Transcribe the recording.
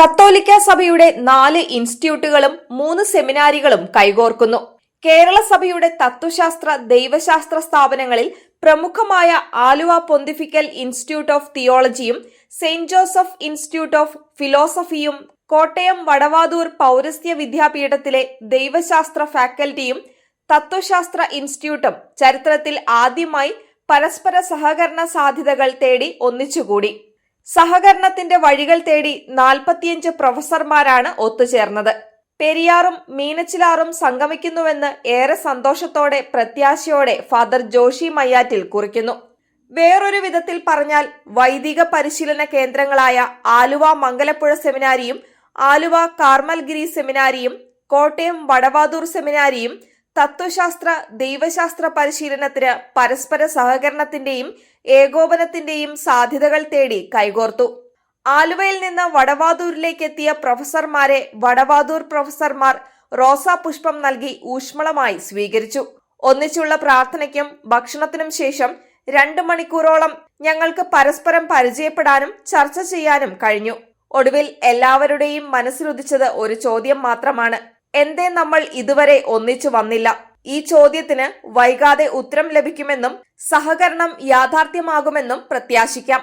കത്തോലിക്ക സഭയുടെ നാല് ഇൻസ്റ്റിറ്റ്യൂട്ടുകളും മൂന്ന് സെമിനാരികളും കൈകോർക്കുന്നു. കേരള സഭയുടെ തത്വശാസ്ത്ര ദൈവശാസ്ത്ര സ്ഥാപനങ്ങളിൽ പ്രമുഖമായ ആലുവ പൊന്തിഫിക്കൽ ഇൻസ്റ്റിറ്റ്യൂട്ട് ഓഫ് തിയോളജിയും സെയിന്റ് ജോസഫ് ഇൻസ്റ്റിറ്റ്യൂട്ട് ഓഫ് ഫിലോസഫിയും കോട്ടയം വടവാതൂർ പൗരസ്ത്യ വിദ്യാപീഠത്തിലെ ദൈവശാസ്ത്ര ഫാക്കൽറ്റിയും തത്വശാസ്ത്ര ഇൻസ്റ്റിറ്റ്യൂട്ടും ചരിത്രത്തിൽ ആദ്യമായി പരസ്പര സഹകരണ സാധ്യതകൾ തേടി ഒന്നിച്ചുകൂടി. സഹകരണത്തിന്റെ വഴികൾ തേടി നാൽപ്പത്തിയഞ്ച് പ്രൊഫസർമാരാണ് ഒത്തുചേർന്നത്. പെരിയാറും മീനച്ചിലാറും സംഗമിക്കുന്നുവെന്ന് ഏറെ സന്തോഷത്തോടെ പ്രത്യാശയോടെ ഫാദർ ജോഷി മയ്യാറ്റിൽ കുറിക്കുന്നു. വേറൊരു വിധത്തിൽ പറഞ്ഞാൽ വൈദിക പരിശീലന കേന്ദ്രങ്ങളായ ആലുവ മംഗലപ്പുഴ സെമിനാരിയും ആലുവ കാർമൽഗിരി സെമിനാരിയും കോട്ടയം വടവാതൂർ സെമിനാരിയും തത്വശാസ്ത്ര ദൈവശാസ്ത്ര പരിശീലനത്തിന് പരസ്പര സഹകരണത്തിന്റെയും ഏകോപനത്തിന്റെയും സാധ്യതകൾ തേടി കൈകോർത്തു. ആലുവയിൽ നിന്ന് വടവാതൂരിലേക്ക് എത്തിയ പ്രൊഫസർമാരെ വടവാതൂർ പ്രൊഫസർമാർ റോസാ പുഷ്പം നൽകി ഊഷ്മളമായി സ്വീകരിച്ചു. ഒന്നിച്ചുള്ള പ്രാർത്ഥനയ്ക്കും ഭക്ഷണത്തിനും ശേഷം രണ്ടു മണിക്കൂറോളം ഞങ്ങൾക്ക് പരസ്പരം പരിചയപ്പെടാനും ചർച്ച ചെയ്യാനും കഴിഞ്ഞു. ഒടുവിൽ എല്ലാവരുടെയും മനസ്സിലുദിച്ചത് ഒരു ചോദ്യം മാത്രമാണ്. എന്തേ നമ്മൾ ഇതുവരെ ഒന്നിച്ചു വന്നില്ല? ഈ ചോദ്യത്തിന് വൈകാതെ ഉത്തരം ലഭിക്കുമെന്നും സഹകരണം യാഥാർത്ഥ്യമാകുമെന്നും പ്രത്യാശിക്കാം.